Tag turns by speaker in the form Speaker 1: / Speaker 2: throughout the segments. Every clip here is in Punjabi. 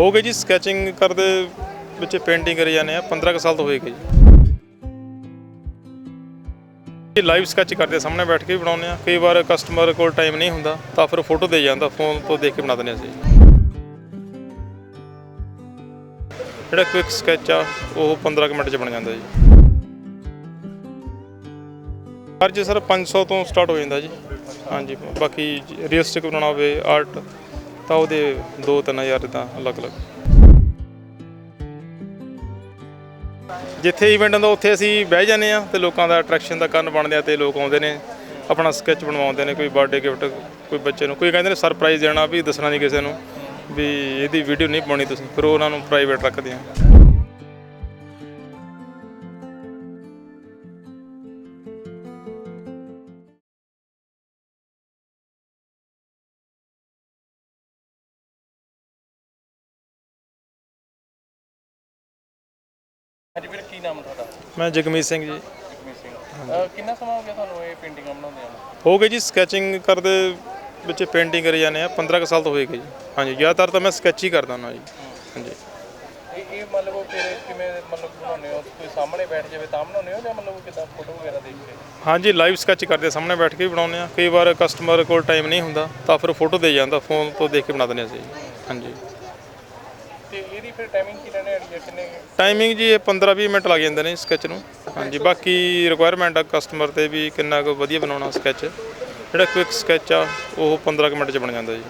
Speaker 1: ਹੋ ਗਏ ਜੀ ਸਕੈਚਿੰਗ ਕਰਦੇ ਵਿੱਚ ਪੇਂਟਿੰਗ ਕਰੀ ਜਾਂਦੇ ਆ 15 ਕੁ ਸਾਲ ਤੋਂ ਹੋਏਗਾ ਜੀ। ਇਹ ਲਾਈਵ ਸਕੈਚ ਕਰਦੇ ਸਾਹਮਣੇ ਬੈਠ ਕੇ ਵੀ ਬਣਾਉਂਦੇ ਆ ਕਈ ਵਾਰ ਕਸਟਮਰ ਕੋਲ ਟਾਈਮ ਨਹੀਂ ਹੁੰਦਾ, ਤਾਂ ਫਿਰ ਫੋਟੋ ਦੇ ਜਾਂਦਾ ਫੋਨ ਤੋਂ ਦੇਖ ਕੇ ਬਣਾ ਦਿੰਦੇ ਅਸੀਂ। ਜਿਹੜਾ ਕੁਇਕ ਸਕੈਚ ਆ, ਉਹ 15 ਕੁ ਮਿੰਟ ਚ ਬਣ ਜਾਂਦਾ ਜੀ। ਚਾਰਜ ਸਰ 500 ਤੋਂ ਸਟਾਰਟ ਹੋ ਜਾਂਦਾ ਜੀ। ਹਾਂਜੀ, ਬਾਕੀ ਰੀਅਲਿਸਟਿਕ ਬਣਾਉਣਾ ਹੋਵੇ ਆਰਟ ਤਾਂ ਉਹਦੇ 2-3000 ਦਾ ਅਲੱਗ-ਅਲੱਗ। ਜਿੱਥੇ ਇਵੈਂਟ ਹੁੰਦਾ, ਉੱਥੇ ਅਸੀਂ ਬਹਿ ਜਾਂਦੇ ਆ ਤੇ ਲੋਕਾਂ ਦਾ ਅਟਰੈਕਸ਼ਨ ਦਾ ਕਾਰਨ ਬਣਦੇ ਆ ਤੇ ਲੋਕ ਆਉਂਦੇ ਨੇ, ਆਪਣਾ ਸਕੈਚ ਬਣਵਾਉਂਦੇ ਨੇ, ਕੋਈ ਬਰਥਡੇ ਗਿਫਟ ਕੋਈ ਬੱਚੇ ਨੂੰ, ਕੋਈ ਕਹਿੰਦੇ ਨੇ ਸਰਪ੍ਰਾਈਜ਼ ਦੇਣਾ ਵੀ ਦੱਸਣਾ ਨਹੀਂ ਕਿਸੇ ਨੂੰ ਵੀ ਇਹਦੀ ਵੀਡੀਓ ਨਹੀਂ ਪਾਉਣੀ ਤੁਸੀਂ, ਫਿਰ ਉਹਨਾਂ ਨੂੰ ਪ੍ਰਾਈਵੇਟ ਰੱਖਦੇ ਆ
Speaker 2: ਹਾਂਜੀ ਵੀਰ ਕੀ ਨਾਮ ਹੈ ਤੁਹਾਡਾ?
Speaker 1: ਮੈਂ ਜਗਮੀਤ ਸਿੰਘ ਜੀ।
Speaker 2: ਜਗਮੀਤ ਸਿੰਘ। ਅਹ ਕਿੰਨਾ ਸਮਾਂ ਹੋ ਗਿਆ ਤੁਹਾਨੂੰ ਇਹ ਪੇਂਟਿੰਗਾਂ ਬਣਾਉਂਦੇ ਆ
Speaker 1: ਹੋ ਗਏ ਜੀ ਸਕੈਚਿੰਗ ਕਰਦੇ ਵਿੱਚ ਪੇਂਟਿੰਗ ਕਰੀ ਜਾਂਦੇ ਆ 15 ਕੁ ਸਾਲ ਤੋਂ ਹੋਏਗਾ ਜੀ। ਹਾਂਜੀ ਜ਼ਿਆਦਾਤਰ ਤਾਂ ਮੈਂ ਸਕੈਚ ਹੀ ਕਰਦਾ ਹਾਂ ਜੀ। ਹਾਂਜੀ।
Speaker 2: ਇਹ ਇਹ ਮਤਲਬ ਉਹ ਫਿਰ ਕਿਵੇਂ ਮਤਲਬ ਬਣਾਉਂਦੇ ਹੋ? ਕੋਈ ਸਾਹਮਣੇ ਬੈਠ ਜਾਵੇ ਤਾਂ ਬਣਾਉਂਦੇ ਹੋ ਜਾਂ ਮਤਲਬ ਕਿਦਾਂ ਫੋਟੋ ਵਗੈਰਾ ਦੇਖ ਕੇ?
Speaker 1: ਹਾਂਜੀ ਲਾਈਵ ਸਕੈਚ ਕਰਦੇ ਆ, ਸਾਹਮਣੇ ਬੈਠ ਕੇ ਵੀ ਬਣਾਉਂਦੇ ਆ। ਕਈ ਵਾਰ ਕਸਟਮਰ ਕੋਲ ਟਾਈਮ ਨਹੀਂ ਹੁੰਦਾ ਤਾਂ ਫਿਰ ਫੋਟੋ ਦੇ ਜਾਂਦਾ ਫੋਨ ਤੋਂ ਦੇਖ ਕੇ ਬਣਾ ਦਿੰਦੇ ਅਸੀਂ। ਹਾਂਜੀ।
Speaker 2: ਤੇ ਇਹਦੀ ਫਿਰ ਟਾਈਮਿੰਗ ਕੀ ਰਹਿਣੇ ਵਾਲੀ ਹੈ ਕਿੰਨੇ
Speaker 1: ਟਾਈਮਿੰਗ ਜੀ ਇਹ 15-20 ਮਿੰਟ ਲੱਗ ਜਾਂਦੇ ਨੇ ਸਕੈਚ ਨੂੰ। ਹਾਂਜੀ ਬਾਕੀ ਰਿਕੁਆਇਰਮੈਂਟ ਆ ਕਸਟਮਰ ਤੇ ਵੀ ਕਿੰਨਾ ਕੁ ਵਧੀਆ ਬਣਾਉਣਾ ਸਕੈਚ ਜਿਹੜਾ ਕੁਇਕ ਸਕੈਚ ਆ ਉਹ 15 ਕੁ ਮਿੰਟ 'ਚ ਬਣ ਜਾਂਦਾ ਜੀ।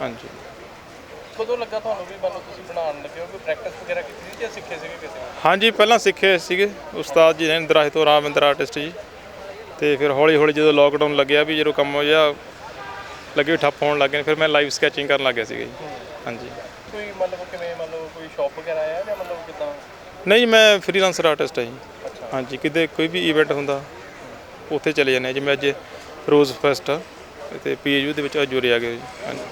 Speaker 1: ਹਾਂਜੀ।
Speaker 2: ਕਦੋਂ ਲੱਗਾ ਤੁਹਾਨੂੰ ਵੀ ਮਤਲਬ ਤੁਸੀਂ ਬਣਾਉਣ ਲੱਗੇ ਹੋ? ਕੋਈ ਪ੍ਰੈਕਟਿਸ ਵਗੈਰਾ ਕੀਤੀ ਸੀ ਜਾਂ ਸਿੱਖੇ ਸੀਗੇ ਕਿਸੇ?
Speaker 1: ਹਾਂਜੀ ਪਹਿਲਾਂ ਸਿੱਖੇ ਸੀਗੇ ਉਸਤਾਦ ਜੀ ਨੇ ਦਰਾਹੇ ਤੋਂ ਰਾਮਿੰਦਰ ਆਰਟਿਸਟ ਜੀ। ਤੇ ਫਿਰ ਹੌਲੀ ਹੌਲੀ ਜਦੋਂ ਲੋਕਡਾਊਨ ਲੱਗਿਆ ਵੀ ਜਦੋਂ ਕੰਮ ਜਿਹਾ ਲੱਗੇ ਠੱਪ ਹੋਣ ਲੱਗੇ ਫਿਰ ਮੈਂ ਲਾਈਵ ਸਕੈਚਿੰਗ ਕਰਨ ਲੱਗ ਗਿਆ ਸੀਗਾ ਜੀ। ਹਾਂਜੀ।
Speaker 2: ਕੋਈ ਮਤਲਬ ਕਿਵੇਂ ਮਤਲਬ ਕੋਈ ਸ਼ਾਪ ਵਗੈਰਾ ਆਇਆ ਜਾਂ ਮਤਲਬ ਕਿਦਾਂ?
Speaker 1: ਨਹੀਂ ਮੈਂ ਫ੍ਰੀਲਾਂਸਰ ਆਰਟਿਸਟ ਹਾਂ ਜੀ। ਹਾਂਜੀ ਕਿਤੇ ਕੋਈ ਵੀ ਇਵੈਂਟ ਹੁੰਦਾ ਉੱਥੇ ਚਲੇ ਜਾਂਦੇ ਹਾਂ। ਜਿਵੇਂ ਅੱਜ ਰੋਜ਼ ਫੈਸਟ ਆ ਤੇ ਪੀਏਯੂ ਦੇ ਵਿੱਚ ਜੁਰੇ ਆ ਗਏ ਜੀ। ਹਾਂਜੀ।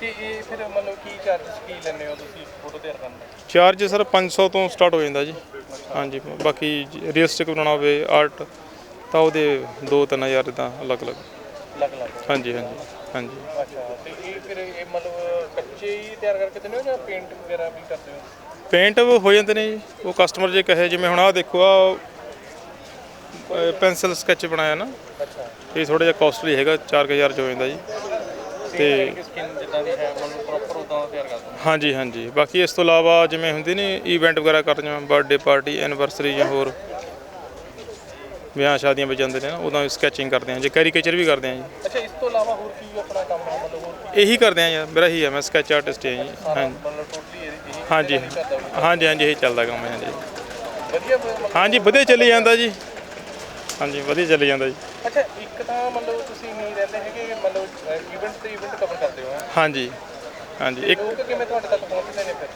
Speaker 2: ਤੇ ਇਹ ਫਿਰ ਮਤਲਬ ਕੀ ਚਾਰजेस ਕੀ ਲੈਂਦੇ ਹੋ ਤੁਸੀਂ? ਫੋਟੋ ਤਿਆਰ ਕਰਨ ਦਾ
Speaker 1: ਚਾਰਜ ਸਰ 500 ਤੋਂ ਸਟਾਰਟ ਹੋ ਜਾਂਦਾ ਜੀ। ਹਾਂਜੀ ਬਾਕੀ ਰੀਅਲਿਸਟਿਕ ਬਣਾਉਣਾ ਹੋਵੇ ਆਰਟ ਤਾਂ ਉਹਦੇ 2-3000 ਦਾ ਅਲੱਗ-ਅਲੱਗ।
Speaker 2: ਲੱਗ ਲੱਗ
Speaker 1: ਹਾਂਜੀ ਹਾਂਜੀ ਹਾਂਜੀ।
Speaker 2: ਅੱਛਾ ਤੇ ਇਹ ਫਿਰ ਇਹ ਮਤਲਬ ਕੱਚੇ ਹੀ ਤਿਆਰ ਕਰਕੇ ਦਿੰਦੇ ਹੋ ਜਾਂ ਪੇਂਟ ਵਗੈਰਾ ਵੀ ਕਰਦੇ ਹੋ?
Speaker 1: ਪੇਂਟ ਹੋ ਜਾਂਦੇ ਨੇ ਜੀ। ਉਹ ਕਸਟਮਰ ਜੇ ਕਹੇ ਜਿਵੇਂ ਹੁਣ ਆਹ ਦੇਖੋ ਆ ਪੈਨਸਲ ਸਕੈਚ ਬਣਾਇਆ ਨਾ।
Speaker 2: ਅੱਛਾ।
Speaker 1: ਇਹ ਥੋੜਾ ਜਿਹਾ ਕਾਸਟਲੀ ਹੈਗਾ 4000 ਚ ਹੋ ਜਾਂਦਾ ਜੀ।
Speaker 2: ਤੇ ਸਕਿਨ ਜਿੱਦਾਂ ਦੀ ਹੈ ਮਤਲਬ ਪ੍ਰੋਪਰ ਉਦਾਂ ਦਾ ਤਿਆਰ ਕਰਦੇ ਹੋ?
Speaker 1: ਹਾਂਜੀ ਹਾਂਜੀ। ਬਾਕੀ ਇਸ ਤੋਂ ਇਲਾਵਾ ਜਿਵੇਂ ਹੁੰਦੀ ਨੇ ਇਵੈਂਟ ਵਗੈਰਾ ਕਰਦੇ ਜਿਵੇਂ ਬਰਥਡੇ ਪਾਰਟੀ ਐਨਵਰਸਰੀ ਜਾਂ ਹੋਰ ਵਿਆਹ ਸ਼ਾਦੀਆਂ ਵਿੱਚ ਜਾਂਦੇ ਨੇ ਨਾ ਉਦੋਂ ਸਕੈਚਿੰਗ ਕਰਦੇ ਆ ਜੇ ਕੈਰੀਕੇਚਰ ਵੀ ਕਰਦੇ ਆ ਜੀ।
Speaker 2: ਅੱਛਾ ਇਸ ਤੋਂ ਇਲਾਵਾ ਹੋਰ ਕੀ ਆਪਣਾ ਕੰਮ ਹੈ ਮਤਲਬ
Speaker 1: ਇਹੀ ਕਰਦੇ ਆ ਜੀ ਮੇਰਾ ਹੀ ਹੈ ਮੈਂ ਸਕੈਚ ਆਰਟਿਸਟ ਹਾਂ ਜੀ ਹਾਂਜੀ।
Speaker 2: ਮਤਲਬ ਟੋਟਲੀ ਇਹੀ
Speaker 1: ਹਾਂਜੀ। ਹਾਂਜੀ ਹਾਂਜੀ ਇਹੀ ਚੱਲਦਾ ਕੰਮ ਹੈ
Speaker 2: ਵਧੀਆ ਮਤਲਬ
Speaker 1: ਹਾਂਜੀ ਵਧੀਆ ਚੱਲੀ ਜਾਂਦਾ ਜੀ। ਹਾਂਜੀ ਵਧੀਆ ਚੱਲੀ ਜਾਂਦਾ ਜੀ।
Speaker 2: ਅੱਛਾ ਇੱਕ ਤਾਂ ਮਤਲਬ ਤੁਸੀਂ ਨਹੀਂ ਰਹਿੰਦੇ ਹੈਗੇ ਮਤਲਬ ਇਵੈਂਟ ਤੇ ਇਵੈਂਟ ਕਵਰ ਕਰਦੇ ਹੋ। ਹੈਂ?
Speaker 1: ਹਾਂਜੀ ਹਾਂਜੀ ਇੱਕ
Speaker 2: ਲੋਕ ਕਿਵੇਂ ਤੁਹਾਡੇ ਤੱਕ ਪਹੁੰਚਦੇ ਨੇ ਫਿਰ?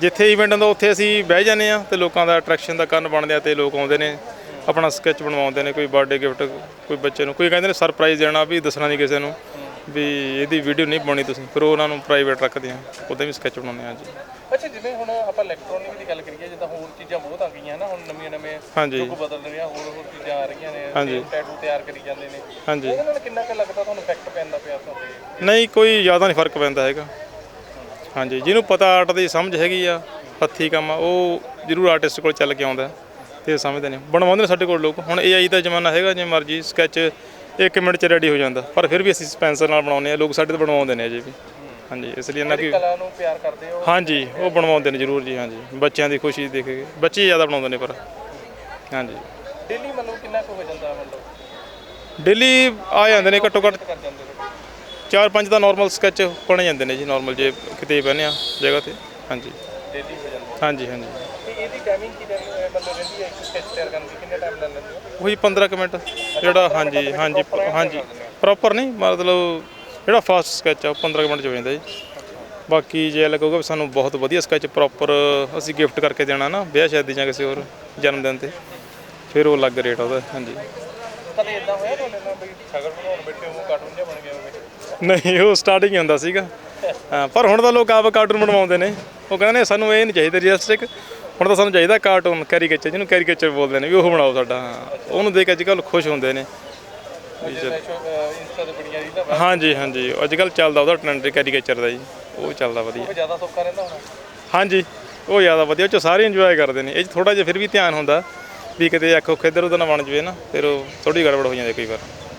Speaker 1: ਜਿੱਥੇ ਇਵੈਂਟ ਹੁੰਦਾ ਉੱਥੇ ਅਸੀਂ ਬਹਿ ਜਾਂਦੇ ਆ ਤੇ ਲੋਕਾਂ ਦਾ ਅਟਰੈਕਸ਼ਨ ਦਾ ਕਾਰਨ ਬਣਦੇ ਆ ਤੇ ਲੋਕ ਆਉਂਦੇ ਨੇ। ਆਪਣਾ ਸਕੈਚ ਬਣਵਾਉਂਦੇ ਨੇ ਕੋਈ ਬਰਥਡੇ ਗਿਫਟ ਕੋਈ ਬੱਚੇ ਨੂੰ ਕੋਈ ਕਹਿੰਦੇ ਨੇ ਸਰਪ੍ਰਾਈਜ਼ ਦੇਣਾ ਵੀ ਦੱਸਣਾ ਨਹੀਂ ਕਿਸੇ ਨੂੰ। ਵੀ ਇਹਦੀ ਵੀਡੀਓ ਨਹੀਂ ਪਾਉਣੀ ਤੁਸੀਂ ਫਿਰ ਉਹਨਾਂ ਨੂੰ ਪ੍ਰਾਈਵੇਟ ਰੱਖਦੇ ਆ। ਉਹਦੇ ਵੀ ਸਕੈਚ ਬਣਾਉਂਦੇ ਆ ਜੀ।
Speaker 2: ਅੱਛਾ ਜਿਵੇਂ ਹੁਣ ਆਪਾਂ ਇਲੈਕਟ੍ਰੋਨਿਕ ਦੀ ਗੱਲ ਕਰੀਏ ਜਿੱਦਾਂ ਹੋਰ ਚੀਜ਼ਾਂ ਬਹੁਤ ਆ ਗਈਆਂ ਨਾ ਹੁਣ ਨਵੀਆਂ ਨਵੇਂ
Speaker 1: ਹਾਂਜੀ।
Speaker 2: ਯੁੱਗ ਬਦਲ ਰਿਹਾ ਹੋਰ ਹੋਰ ਚੀਜ਼ਾਂ ਆ ਰਹੀਆਂ ਨੇ
Speaker 1: ਹਾਂਜੀ।
Speaker 2: ਟੈਟੂ ਤਿਆਰ ਕਰੀ ਜਾਂਦੇ ਨੇ।
Speaker 1: ਹਾਂਜੀ।
Speaker 2: ਉਹਦੇ ਨਾਲ ਕਿੰਨਾ ਕੁ ਲੱਗਦਾ ਤੁਹਾਨੂੰ ਇਫੈਕਟ ਪੈਂਦਾ ਪਿਆ ਤੁਹਾਡੇ
Speaker 1: ਨਹੀਂ ਕੋਈ ਜ਼ਿਆਦਾ ਨਹੀਂ ਫ਼ਰਕ ਪੈਂਦਾ ਹੈਗਾ। ਹਾਂਜੀ ਜਿਹਨੂੰ ਪਤਾ ਆਰਟ ਦੀ ਸਮਝ ਹੈਗੀ ਆ ਹੱਥੀ ਕੰਮ ਆ ਉਹ ਜ਼ਰੂਰ ਆਰਟਿਸਟ ਕੋਲ ਚੱਲ ਕੇ ਆਉਂਦਾ ਤੇ ਸਮਝਦੇ ਨੇ। ਬਣਵਾਉਂਦੇ ਨੇ ਸਾਡੇ ਕੋਲ ਲੋਕ ਹੁਣ AI ਦਾ ਜ਼ਮਾਨਾ ਹੈਗਾ ਜੇ ਮਰਜ਼ੀ ਸਕੈਚ 1 ਮਿੰਟ 'ਚ ਰੈਡੀ ਹੋ ਜਾਂਦਾ। ਪਰ ਫਿਰ ਵੀ ਅਸੀਂ ਪੈਨਸਲ ਨਾਲ ਬਣਾਉਂਦੇ ਆ ਲੋਕ ਸਾਡੇ ਤੋਂ ਬਣਵਾਉਂਦੇ ਨੇ ਅਜੇ ਵੀ। ਹਾਂਜੀ ਇਸ ਲਈ ਇਹਨਾਂ ਕੀ
Speaker 2: ਕਲਾ ਨੂੰ ਪਿਆਰ ਕਰਦੇ ਹੋ?
Speaker 1: ਹਾਂਜੀ ਉਹ ਬਣਵਾਉਂਦੇ ਨੇ ਜ਼ਰੂਰ ਜੀ ਹਾਂਜੀ। ਬੱਚਿਆਂ ਦੀ ਖੁਸ਼ੀ ਦੇਖ ਕੇ। ਬੱਚੇ ਜ਼ਿਆਦਾ ਬਣਾਉਂਦੇ ਨੇ ਪਰ। ਹਾਂਜੀ।
Speaker 2: ਡੇਲੀ ਮਤਲਬ ਕਿੰਨਾ ਕੁ ਹੋ ਜਾਂਦਾ ਮਤਲਬ?
Speaker 1: ਡੇਲੀ ਆ ਜਾਂਦੇ ਨੇ ਘੱਟੋ ਘੱਟ ਚਾਰ ਪੰਜ ਤਾਂ ਨਾਰਮਲ ਸਕੈਚ ਬਣ ਜਾਂਦੇ ਨੇ ਜੀ ਨਾਰਮਲ ਜੇ ਕਿਤੇ ਬਹਿੰਦੇ ਆ ਜਗ੍ਹਾ ਤੇ। ਹਾਂਜੀ।
Speaker 2: ਡੇਲੀ ਹੋ ਜਾਂਦਾ
Speaker 1: ਹਾਂਜੀ ਹਾਂਜੀ।
Speaker 2: ਤੇ ਇਹਦੀ ਟਾਈਮਿੰਗ ਕੀ ਰਹਿੰਦੀ ਹੈ? ਮਤਲਬ ਰਹਿੰਦੀ ਹੈ ਇੱਕ ਸਕੈਚ ਤਿਆਰ ਕਰਨ ਦੀ ਕਿੰਨੇ ਟਾਈਮ ਲੈ ਲੈਂਦੇ ਹੋ?
Speaker 1: ਉਹੀ 15 ਕੁ ਮਿੰਟ। ਜਿਹੜਾ ਹਾਂਜੀ ਹਾਂਜੀ ਹਾਂਜੀ। ਪ੍ਰੋਪਰ ਨਹੀਂ ਮਤਲਬ ਜਿਹੜਾ ਫਾਸਟ ਸਕੈਚ ਆ ਉਹ 15 ਕੁ ਮਿੰਟ ਚ ਹੋ ਜਾਂਦਾ ਜੀ। ਬਾਕੀ ਜੇ ਲੱਗੂਗਾ ਵੀ ਸਾਨੂੰ ਬਹੁਤ ਵਧੀਆ ਸਕੈਚ ਪ੍ਰੋਪਰ ਅਸੀਂ ਗਿਫਟ ਕਰਕੇ ਦੇਣਾ ਨਾ ਵਿਆਹ ਸ਼ਾਦੀ ਜਾਂ ਕਿਸੇ ਹੋਰ ਜਨਮ ਦਿਨ ਤੇ ਫਿਰ ਉਹ ਅਲੱਗ ਰੇਟ ਉਹਦਾ ਹਾਂਜੀ।
Speaker 2: ਕਦੇ ਇਦਾਂ ਹੋਇਆ ਤੁਹਾਡੇ ਨਾਲ ਵੀ ਸ਼ਗਰ ਬਣਾਉਣ ਬੈਠੇ ਹੋ ਕਾਰਟੂਨ ਜਿਹਾ ਬਣ ਗਿਆ ਹੋਵੇ।
Speaker 1: ਨਹੀਂ ਉਹ ਸਟਾਰਟਿੰਗ ਹੀ ਹੁੰਦਾ ਸੀਗਾ। ਪਰ ਹੁਣ ਤਾਂ ਲੋਕ ਆਪ ਕਾਰਟੂਨ ਬਣਵਾਉਂਦੇ ਨੇ। ਉਹ ਕਹਿੰਦੇ ਨੇ ਸਾਨੂੰ ਇਹ ਨਹੀਂ ਚਾਹੀਦਾ ਰੀਅਲਿਸਟਿਕ ਹੁਣ ਤਾਂ ਸਾਨੂੰ ਚਾਹੀਦਾ ਕਾਰਟੂਨ ਕੈਰੀਕੇਚਰ ਜਿਹਨੂੰ ਕੈਰੀਕੇਚਰ ਬੋਲਦੇ ਨੇ ਵੀ ਉਹ ਬਣਾਓ ਸਾਡਾ ਹਾਂ। ਉਹਨੂੰ ਦੇਖ ਕੇ ਅੱਜ ਕੱਲ੍ਹ ਖੁਸ਼ ਹੁੰਦੇ ਨੇ।
Speaker 2: ਜਿਵੇਂ ਇੰਸਟਾ ਤੇ ਬੜੀਆਂ ਰੀਲਾਂ
Speaker 1: ਹਾਂਜੀ ਹਾਂਜੀ। ਅੱਜ ਕੱਲ ਚੱਲਦਾ ਉਹਦਾ ਟ੍ਰੈਂਡ ਕੈਰੀਕੇਚਰ ਦਾ ਜੀ। ਉਹ ਚੱਲਦਾ ਵਧੀਆ।
Speaker 2: ਉਹ ਜ਼ਿਆਦਾ ਸੌਖਾ ਰਹਿੰਦਾ ਹੁਣ।
Speaker 1: ਹਾਂਜੀ ਉਹ ਜ਼ਿਆਦਾ ਵਧੀਆ। ਉਹ ਚ ਸਾਰੇ ਇੰਜੋਏ ਕਰਦੇ ਨੇ। ਇਹ 'ਚ ਥੋੜਾ ਜਿਹਾ ਫਿਰ ਵੀ ਧਿਆਨ ਹੁੰਦਾ ਵੀ ਕਿਤੇ ਅੱਖ ਉੱਖ ਇੱਧਰ ਉੱਧਰ ਨਾ ਬਣ ਜਵੇ ਨਾ ਫਿਰ ਉਹ ਥੋੜੀ ਗੜਬੜ ਹੋ ਜਾਂਦੀ ਕਈ ਵਾਰ।